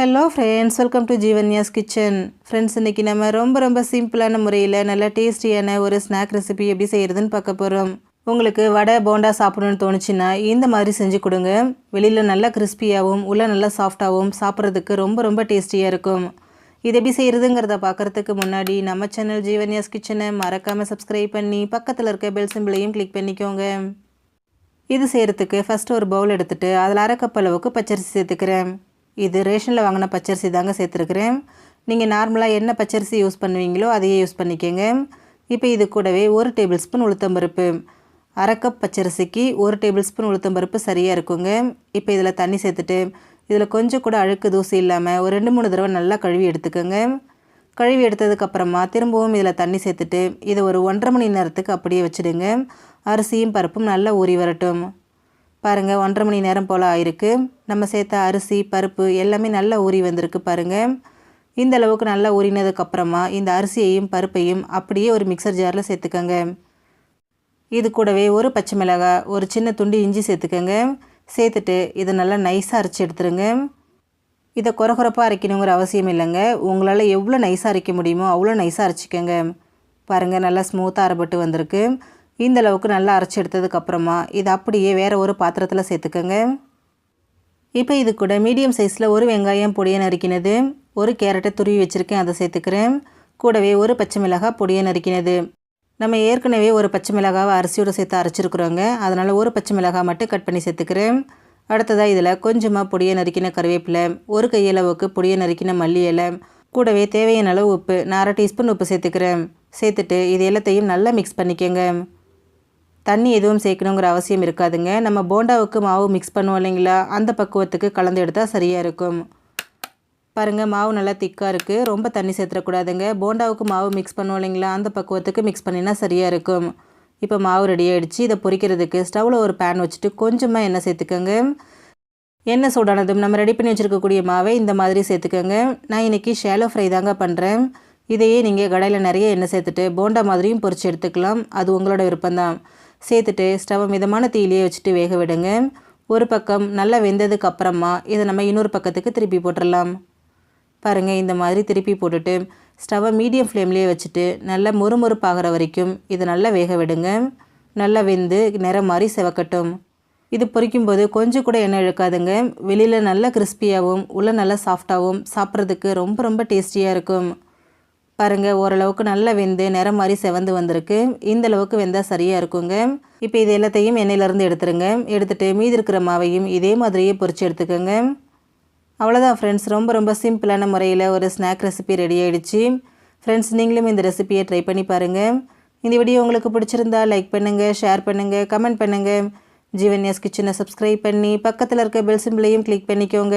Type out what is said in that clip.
Hello friends welcome to Jeevanya's kitchen friends இன்றைக்கி நம்ம ரொம்ப ரொம்ப சிம்பிளான முறையில் நல்லா டேஸ்டியான ஒரு ஸ்நாக் ரெசிபி எப்படி செய்கிறதுன்னு பார்க்க போகிறோம் உங்களுக்கு வடை போண்டா சாப்பிடணும்னு தோணுச்சுன்னா இந்த மாதிரி செஞ்சு கொடுங்க. வெளியில் நல்லா கிறிஸ்பியாகவும் உள்ள நல்லா சாஃப்டாகவும் சாப்பிட்றதுக்கு ரொம்ப ரொம்ப டேஸ்டியாக இருக்கும். இது எப்படி செய்கிறதுங்கிறத பார்க்குறதுக்கு முன்னாடி நம்ம சேனல் ஜீவன்யாஸ் கிச்சனை மறக்காமல் சப்ஸ்கிரைப் பண்ணி பக்கத்தில் இருக்க பெல் சிம்பிளையும் கிளிக் பண்ணிக்கோங்க. இது செய்கிறதுக்கு ஃபஸ்ட்டு ஒரு பவுல் எடுத்துகிட்டு அதில் அரை கப் அளவுக்கு பச்சரிசி சேர்த்துக்கிறேன். இது ரேஷனில் வாங்கின பச்சரிசி தாங்க சேர்த்துருக்குறேன். நீங்கள் நார்மலாக என்ன பச்சரிசி யூஸ் பண்ணுவீங்களோ அதையே யூஸ் பண்ணிக்கோங்க. இப்போ இது கூடவே ஒரு டேபிள் ஸ்பூன் உளுத்தம்பருப்பு அரை கப் பச்சரிசிக்கு ஒரு டேபிள் ஸ்பூன் உளுத்தம்பருப்பு சரியாக இருக்குங்க. இப்போ இதில் தண்ணி சேர்த்துட்டு இதில் கொஞ்சம் கூட அழுக்கு தூசி இல்லாமல் ஒரு ரெண்டு மூணு தடவை நல்லா கழுவி எடுத்துக்கோங்க. கழுவி எடுத்ததுக்கப்புறமா திரும்பவும் இதில் தண்ணி சேர்த்துட்டு இதை ஒரு ஒன்றரை மணி நேரத்துக்கு அப்படியே வச்சுடுங்க. அரிசியும் பருப்பும் நல்லா ஊறி வரட்டும். பாருங்கள் ஒன்றரை மணி நேரம் போல் ஆயிருக்கு. நம்ம சேர்த்த அரிசி பருப்பு எல்லாமே நல்லா ஊறி வந்திருக்கு பாருங்கள் இந்த அளவுக்கு நல்லா ஊறினதுக்கப்புறமா இந்த அரிசியையும் பருப்பையும் அப்படியே ஒரு மிக்சர் ஜாரில் சேர்த்துக்கோங்க. இது கூடவே ஒரு பச்சை மிளகாய் ஒரு சின்ன துண்டு இஞ்சி சேர்த்துக்கோங்க. சேர்த்துட்டு இதை நல்லா நைஸாக அரைச்சி எடுத்துருங்க. இதை குறகுறப்பாக அரைக்கணுங்கிற அவசியம் இல்லைங்க. உங்களால் எவ்வளோ நைஸாக அரைக்க முடியுமோ அவ்வளோ நைஸாக அரைச்சிக்கோங்க. பாருங்கள் நல்லா ஸ்மூத்தாக அரைப்பட்டு வந்திருக்கு. இந்தளவுக்கு நல்லா அரைச்சி எடுத்ததுக்கப்புறமா இது அப்படியே வேறு ஒரு பாத்திரத்தில் சேர்த்துக்கோங்க. இப்போ இது கூட மீடியம் சைஸில் ஒரு வெங்காயம் பொடியை நறுக்கினது ஒரு கேரட்டை துருவி வச்சுருக்கேன் அதை சேர்த்துக்கிறேன். கூடவே ஒரு பச்சை மிளகாய் பொடியை நறுக்கினது. நம்ம ஏற்கனவே ஒரு பச்சை மிளகாவை அரிசியோடு சேர்த்து அரைச்சிருக்குறோங்க. அதனால் ஒரு பச்சை மிளகாய் மட்டும் கட் பண்ணி சேர்த்துக்கிறேன். அடுத்ததாக இதில் கொஞ்சமாக பொடியை நறுக்கின கருவேப்பிலை ஒரு கையளவுக்கு பொடியை நறுக்கின மல்லி இலை கூடவே தேவையான அளவு உப்பு நான் அரை டீஸ்பூன் உப்பு சேர்த்துக்கிறேன். சேர்த்துட்டு இது எல்லாத்தையும் நல்லா மிக்ஸ் பண்ணிக்கோங்க. தண்ணி எதுவும் சேர்க்கணுங்கிற அவசியம் இருக்காதுங்க. நம்ம போண்டாவுக்கு மாவு மிக்ஸ் பண்ணுவோம் இல்லைங்களா? அந்த பக்குவத்துக்கு கலந்து எடுத்தால் சரியாக இருக்கும். பாருங்கள் மாவு நல்லா திக்காக இருக்குது ரொம்ப தண்ணி சேர்த்துடக்கூடாதுங்க. போண்டாவுக்கு மாவு மிக்ஸ் பண்ணுவோம் இல்லைங்களா? அந்த பக்குவத்துக்கு மிக்ஸ் பண்ணினா சரியாக இருக்கும். இப்போ மாவு ரெடி ஆகிடுச்சு இதை பொரிக்கிறதுக்கு ஸ்டவ்வில் ஒரு பேன் வச்சுட்டு கொஞ்சமாக எண்ணெய் சேர்த்துக்கோங்க. எண்ணெய் சூடானதும் நம்ம ரெடி பண்ணி வச்சுருக்கக்கூடிய மாவை இந்த மாதிரி சேர்த்துக்கோங்க. நான் இன்றைக்கி ஷேலோ ஃப்ரை தாங்க பண்ணுறேன் இதையே நீங்கள் கடையில் நிறைய எண்ணெய் சேர்த்துட்டு போண்டா மாதிரியும் பொரித்து எடுத்துக்கலாம். அது உங்களோட விருப்பம்தான். சேர்த்துட்டு ஸ்டவ் மிதமான தீயிலேயே வச்சுட்டு வேக விடுங்க. ஒரு பக்கம் நல்லா வெந்ததுக்கு அப்புறமா இதை நம்ம இன்னொரு பக்கத்துக்கு திருப்பி போட்டுடலாம் பாருங்கள் இந்த மாதிரி திருப்பி போட்டுட்டு ஸ்டவ்வை மீடியம் ஃப்ளேம்லேயே வச்சுட்டு நல்லா முறுமுறுப்பாகிற வரைக்கும் இதை நல்லா வேக விடுங்க. நல்லா வெந்து நிறம் மாதிரி செவக்கட்டும். இது பொரிக்கும்போது கொஞ்சம் கூட எண்ணெய் இழுக்காதுங்க. வெளியில் நல்லா கிறிஸ்பியாகவும் உள்ள நல்லா சாஃப்டாகவும் சாப்பிட்றதுக்கு ரொம்ப ரொம்ப டேஸ்டியாக இருக்கும். பாருங்கள் ஓரளவுக்கு நல்லா வெந்து நிறம் மாதிரி செவந்து வந்திருக்கு. இந்த அளவுக்கு வெந்தால் சரியாக இருக்குங்க. இப்போ இது எல்லாத்தையும் எண்ணெயிலேருந்து எடுத்துருங்க. எடுத்துகிட்டு மீதி இருக்கிற மாவையும் இதே மாதிரியே பொரித்து எடுத்துக்கோங்க. அவ்வளோதான் ஃப்ரெண்ட்ஸ் ரொம்ப ரொம்ப சிம்பிளான முறையில் ஒரு ஸ்நாக் ரெசிபி ரெடி ஆகிடுச்சு ஃப்ரெண்ட்ஸ் நீங்களும் இந்த ரெசிபியை ட்ரை பண்ணி பாருங்கள் இந்த வீடியோ உங்களுக்கு பிடிச்சிருந்தா லைக் பண்ணுங்கள் ஷேர் பண்ணுங்கள் கமெண்ட் பண்ணுங்கள் ஜீவன்யாஸ் கிச்சனை சப்ஸ்கிரைப் பண்ணி பக்கத்தில் இருக்க பெல் சிம்பிளையும் கிளிக் பண்ணிக்கோங்க.